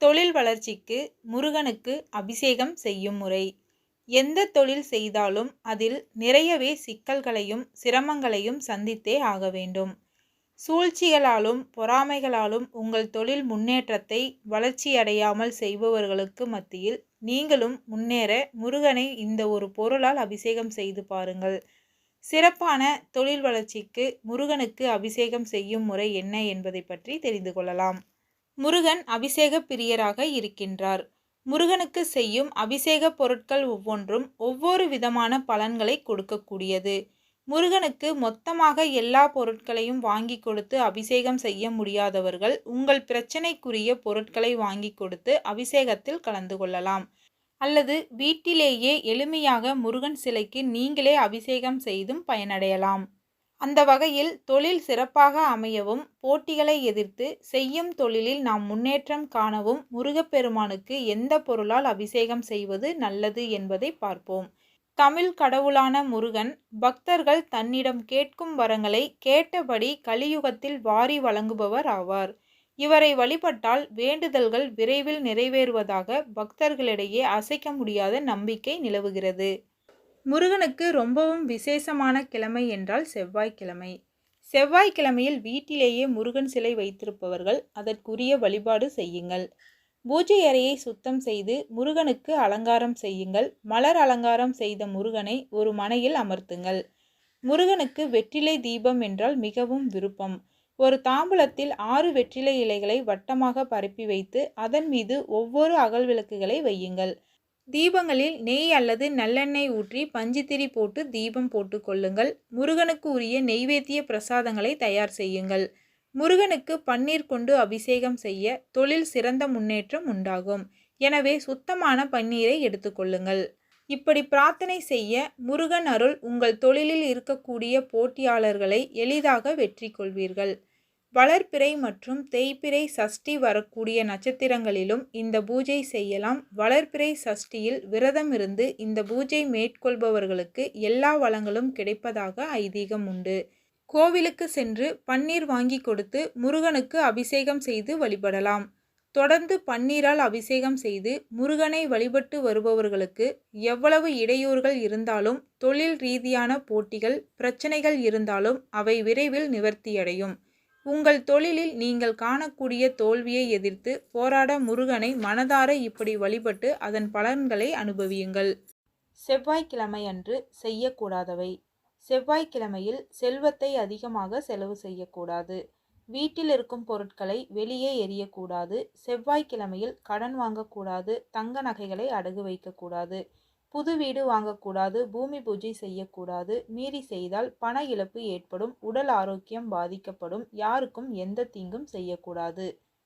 தொழில் வளர்ச்சிக்கு முருகனுக்கு அபிஷேகம் செய்யும் முறை. எந்த தொழில் செய்தாலும் அதில் நிறையவே சிக்கல்களையும் சிரமங்களையும் சந்தித்தே ஆக வேண்டும். சூழ்ச்சிகளாலும் பொறாமைகளாலும் உங்கள் தொழில் முன்னேற்றத்தை வளர்ச்சியடையாமல் செய்பவர்களுக்கு மத்தியில் நீங்களும் முன்னேற முருகனை இந்த ஒரு பொருளால் அபிஷேகம் செய்து பாருங்கள். சிறப்பான தொழில் வளர்ச்சிக்கு முருகனுக்கு அபிஷேகம் செய்யும் முறை என்ன என்பதை பற்றி தெரிந்து கொள்ளலாம். முருகன் அபிஷேக பிரியராக இருக்கின்றார். முருகனுக்கு செய்யும் அபிஷேக பொருட்கள் ஒவ்வொன்றும் ஒவ்வொரு விதமான பலன்களை கொடுக்கக்கூடியது. முருகனுக்கு மொத்தமாக எல்லா பொருட்களையும் வாங்கி கொடுத்து அபிஷேகம் செய்ய முடியாதவர்கள் உங்கள் பிரச்சனைக்குரிய பொருட்களை வாங்கி கொடுத்து அபிஷேகத்தில் கலந்து கொள்ளலாம். அல்லது வீட்டிலேயே எளிமையாக முருகன் சிலைக்கு நீங்களே அபிஷேகம் செய்தும் பயனடையலாம். அந்த வகையில் தொழில் சிறப்பாக அமையவும் போட்டிகளை எதிர்த்து செய்யும் தொழிலில் நாம் முன்னேற்றம் காணவும் முருகப்பெருமானுக்கு எந்த பொருளால் அபிஷேகம் செய்வது நல்லது என்பதை பார்ப்போம். தமிழ் கடவுளான முருகன் பக்தர்கள் தன்னிடம் கேட்கும் வரங்களை கேட்டபடி கலியுகத்தில் வாரி வழங்குபவர் ஆவார். இவரை வழிபட்டால் வேண்டுதல்கள் விரைவில் நிறைவேறுவதாக பக்தர்களிடையே அசைக்க முடியாத நம்பிக்கை நிலவுகிறது. முருகனுக்கு ரொம்பவும் விசேஷமான கிழமை என்றால் செவ்வாய்க்கிழமை. செவ்வாய்க்கிழமையில் வீட்டிலேயே முருகன் சிலை வைத்திருப்பவர்கள் அதற்குரிய வழிபாடு செய்யுங்கள். பூஜை அறையை சுத்தம் செய்து முருகனுக்கு அலங்காரம் செய்யுங்கள். மலர் அலங்காரம் செய்த முருகனை ஒரு மனையில் அமர்த்துங்கள். முருகனுக்கு வெற்றிலை தீபம் என்றால் மிகவும் விருப்பம். ஒரு தாம்பூலத்தில் ஆறு வெற்றிலை இலைகளை வட்டமாக பரப்பி வைத்து அதன் மீது ஒவ்வொரு அகல் விளக்குகளை வையுங்கள். தீபங்களில் நெய் அல்லது நல்லெண்ணெய் ஊற்றி பஞ்சுத்திரி போட்டு தீபம் போட்டு கொள்ளுங்கள். முருகனுக்கு உரிய நெய்வேத்திய பிரசாதங்களை தயார் செய்யுங்கள். முருகனுக்கு பன்னீர் கொண்டு அபிஷேகம் செய்ய தொழில் சிறந்த முன்னேற்றம் உண்டாகும். எனவே சுத்தமான பன்னீரை எடுத்துக்கொள்ளுங்கள் இப்படி பிரார்த்தனை செய்ய முருகன் அருள் உங்கள் தொழிலில் இருக்கக்கூடிய போட்டியாளர்களை எளிதாக வெற்றி கொள்வீர்கள். வளர்ப்பிறை மற்றும் தேய்பிறை சஷ்டி வரக்கூடிய நட்சத்திரங்களிலும் இந்த பூஜை செய்யலாம். வளர்ப்பிறை சஷ்டியில் விரதம் இருந்து இந்த பூஜை மேற்கொள்பவர்களுக்கு எல்லா வளங்களும் கிடைப்பதாக ஐதீகம் உண்டு. கோவிலுக்கு சென்று பன்னீர் வாங்கி கொடுத்து முருகனுக்கு அபிஷேகம் செய்து வழிபடலாம். தொடர்ந்து பன்னீரால் அபிஷேகம் செய்து முருகனை வழிபட்டு வருபவர்களுக்கு எவ்வளவு இடையூறுகள் இருந்தாலும் தொழில் ரீதியான போட்டிகள் பிரச்சனைகள் இருந்தாலும் அவை விரைவில் நிவர்த்தியடையும். உங்கள் தொழிலில் நீங்கள் காணக்கூடிய தோல்வியை எதிர்த்து போராட முருகனை மனதார இப்படி வழிபட்டு அதன் பலன்களை அனுபவியுங்கள். செவ்வாய்க்கிழமை அன்று செய்யக்கூடாதவை. செவ்வாய்க்கிழமையில் செல்வத்தை அதிகமாக செலவு செய்யக்கூடாது. வீட்டில் இருக்கும் பொருட்களை வெளியே எரியக்கூடாது செவ்வாய்க்கிழமையில் கடன் வாங்கக்கூடாது. தங்க நகைகளை அடகு வைக்கக்கூடாது. புது வீடு வாங்கக்கூடாது பூமி பூஜை செய்யக்கூடாது மீறி செய்தால் பண இழப்பு ஏற்படும் உடல் ஆரோக்கியம் பாதிக்கப்படும் யாருக்கும் எந்த தீங்கும் செய்யக்கூடாது.